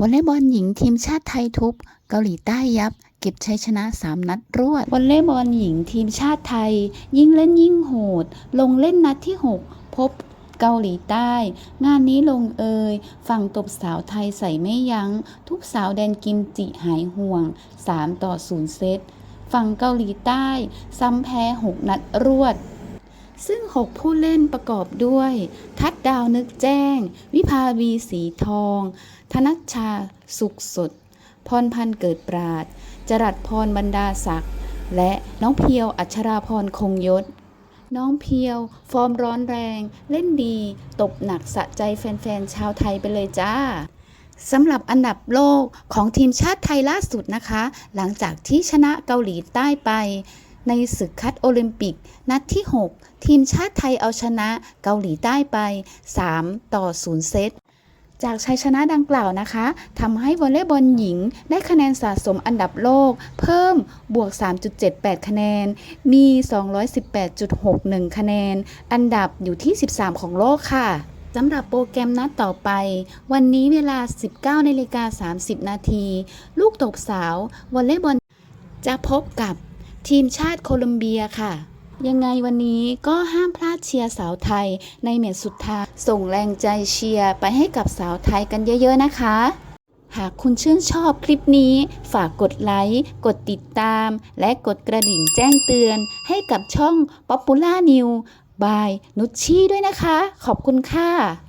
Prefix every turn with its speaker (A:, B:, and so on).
A: วอลเลย์บอลหญิงทีมชาติไทยทุบเกาหลีใต้ยับ เก็บชัยชนะ 3 นัดรวดวอลเลย์บอลหญิงทีมชาติไทย ยิ่งเล่นยิ่งโหด ลงเล่นนัดที่ 6 พบเกาหลีใต้ งานนี้ลงเอยฝั่งตบสาวไทยใส่ไม่ยัง้ง ทุกสาวแดนกิมจิหายห่วง 3 ต่อ 0 เซตฝั่งเกาหลีใต้ ซ้ำแพ้ 6 นัดรวด ซึ่ง 6 ผู้เล่นประกอบด้วย ทัดดาวนึกแจ้ง วิภาวีสีทอง ธนัชชาสุขสด พรพันเกิดปราด จรัสพรบรรดาศักดิ์ และน้องเพียวอัชราพรคงยศ น้องเพียว ฟอร์มร้อนแรง เล่นดี ตบหนักสะใจแฟนๆ ชาวไทยไปเลยจ้าสำหรับอันดับโลกของทีมชาติไทยล่าสุดนะคะ หลังจากที่ชนะเกาหลีใต้ไป ในศึกคัดโอลิมปิก นัดที่ 6 ทีมชาติไทยเอาชนะเกาหลีใต้ไป 3 ต่อ 0 เซตจากชัยชนะดังกล่าวนะคะทำให้วอลเลย์บอลหญิง ได้คะแนนสะสมอันดับโลก เพิ่มบวก 3.78 คะแนน มี 218.61 คะแนน อันดับอยู่ที่ 13 ของโลกค่ะสำหรับโปรแกรมนัดต่อไป วันนี้เวลา 19นาฬิกา30 นาที ลูกตบสาววอลเลย์บอลจะพบกับ ทีมชาติโคลอมเบียค่ะ ยังไงวันนี้ก็ห้ามพลาดเชียร์สาวไทยในแมตสุดท้ายส่งแรงใจเชียร์ไปให้กับสาวไทยกันเยอะๆนะคะ หากคุณชื่นชอบคลิปนี้ ฝากกดไลค์กดติดตาม และกดกระดิ่งแจ้งเตือน ให้กับช่อง Popular New by นุชชี่ด้วยนะคะ ขอบคุณค่ะ